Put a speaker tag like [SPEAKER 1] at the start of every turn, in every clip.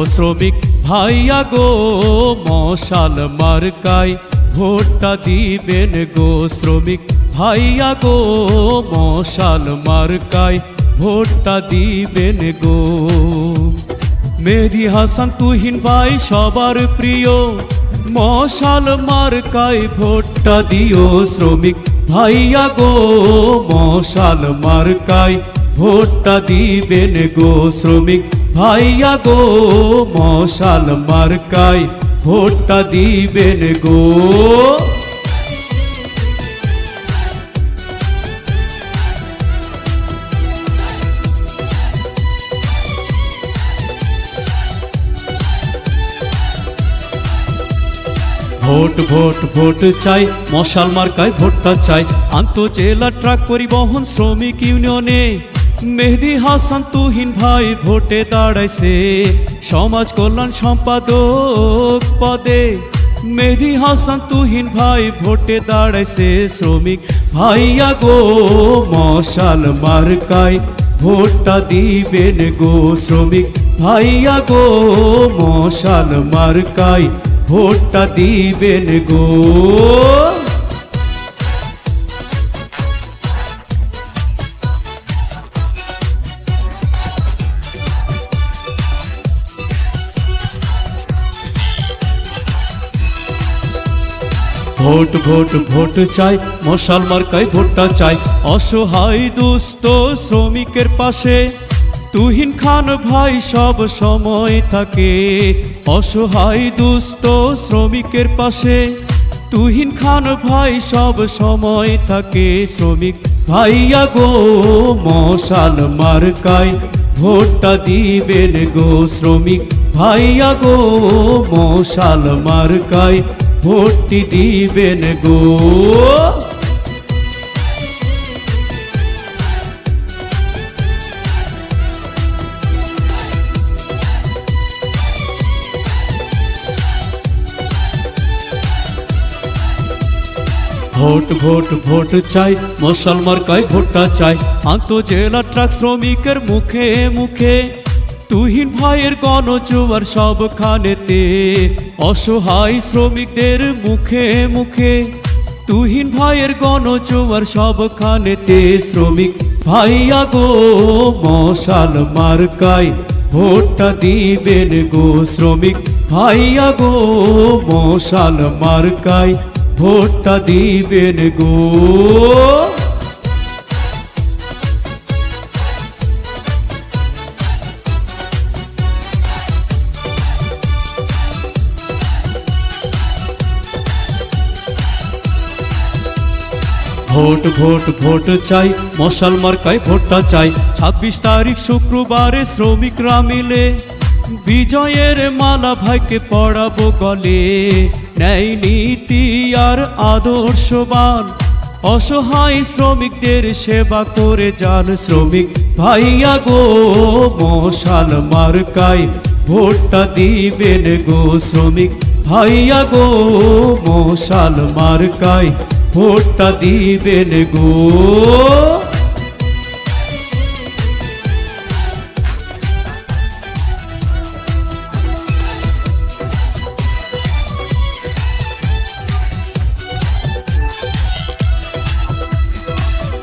[SPEAKER 1] ও শ্রমিক ভাইয়া গো মশাল মার্কায় ভোটটা দিবেন গো শ্রমিক ভাইয়া গো মশাল মার্কায় ভোটটা দিবেন গো। মেহেদি হাসান, তুহিন ভাই সবার প্রিয়, মশাল মার্কায় ভোটটা দিও শ্রমিক ভাইয়া গো মশাল মার্কায় ভোটটা দিবেন গো শ্রমিক ভাইয়া গো, মশাল মার্কায় ভোটটা দিবেন গো। ভোট ভোট ভোট চাই, মশাল মার্কায় ভোটটা চাই। আন্তঃজেলা ট্রাক পরিবহন শ্রমিক ইউনিয়নে। মেহেদি হাসান তুহিন ভাই ভোটে দাঁড়াইছে। সমাজ কল্যাণ সম্পাদক পদে মেহেদি হাসান তুহিন ভাই ভোটে দাঁড়াইছে। শ্রমিক ভাইয়া গো, মশাল মার্কায় ভোটটা দিবেন গো। শ্রমিক ভাইয়া গো, মশাল মার্কায় ভোটটা দিবেন গো। ভোট ভোট ভোট চাই। মশাল মার্কায় ভোটটা চাই। অসহায় দুস্থ শ্রমিকের পাশে। তুহিন খান ভাই সব সময় থাকে। অসহায় দুস্থ শ্রমিকের পাশে। তুহিন খান ভাই সব সময় থাকে। শ্রমিক ভাইয়া গো, মশাল মার্কায় ভোটটা দিবেন গো। শ্রমিক ভাইয়া গো, মশাল মার্কায় ভোটটি দিবেন গো। ভোট ভোট ভোট চাই, মশাল মার্কায় ভোটটা চাই। আন্তঃজেলা ট্রাক শ্রমিকের মুখে মুখে। তুহিন ভাইয়ের গণজোয়ার সবখানেতে, অসহায় শ্রমিকদের মুখে মুখে। তুহিন ভাইয়ের গণজোয়ার সবখানেতে, শ্রমিক ভাইয়া গো, মশাল মার্কায় ভোটটা দিবেন গো। শ্রমিক ভাইয়া গো, মশাল মার্কায় ভোটটা দিবেন গো। ভোট ভোট ভোট চাই। মশাল মার্কায় ভোটটা চাই। ছাব্বিশ তারিখ শুক্রবারে শ্রমিকরা মিলে বিজয়ের মালা ভাইকে পড়াবো গলে। ন্যায় নীতি আর আদর্শবান। অসহায় শ্রমিকদের সেবা করে যান শ্রমিক ভাইয়া গো। মশাল মার্কায় ভোটটা দিবেন গো শ্রমিক ভাইয়া গো। মশাল মার্কায় ভোটটা দিবেন গো।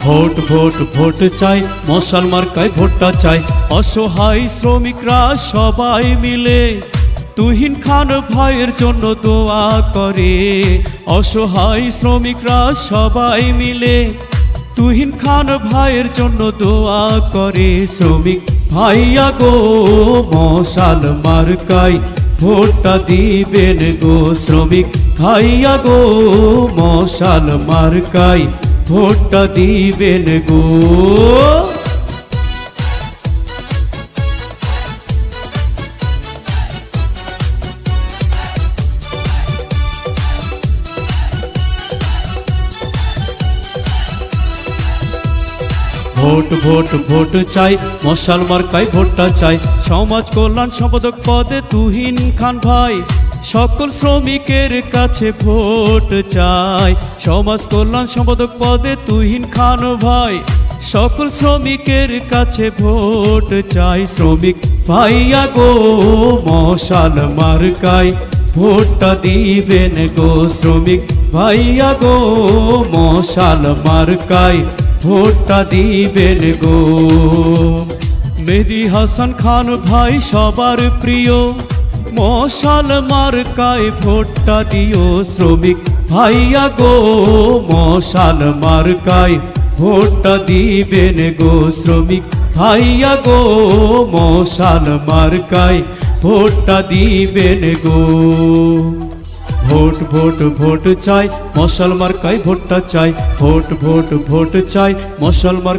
[SPEAKER 1] ভোট ভোট ভোট চাই, মশাল মার্কায় ভোটটা চাই। অসহায় শ্রমিকরা সবাই মিলে। তুহিন খান ভাইয়ের জন্য দোয়া করে। অসহায় শ্রমিকরা সবাই মিলে তুহিন খান ভাইয়ের জন্য দোয়া করে। শ্রমিক ভাইয়া গো মশাল মার্কায় ভোটটা দিবেন গো। শ্রমিক ভাইয়া গো মশাল মার্কায় ভোটটা দিবেন গো। ভোট ভোট ভোট চাই। মশাল মার্কায় ভোটটা চাই। সমাজ কল্যাণ সম্পাদক পদে তুহিন খান ভাই। সকল শ্রমিকের কাছে ভোট চাই। সমাজ কল্যাণ সম্পাদক পদে তুহিন খান ভাই। সকল শ্রমিকের কাছে ভোট চাই। শ্রমিক ভাইয়া গো মশাল মার্কায় ভোটটা দিবেন গো শ্রমিক ভাইয়া গো মশাল মার্কায় ভোটটা দিবেন গো। মেদি হাসান খান ভাই সবার প্রিয় মশাল মার্কায় ভোটটা দিও শ্রমিক ভাইয়া গো। মশাল মার্কায় ভোটটা দিবেন গো শ্রমিক ভাইয়া গো। মশাল মার্কায় ভোটটা দিবেন গো। ভোট ভোট ভোট চাই। মশাল মার্কায় ভোটটা চাই। ভোট ভোট ভোট চাই। মশাল মার্কায়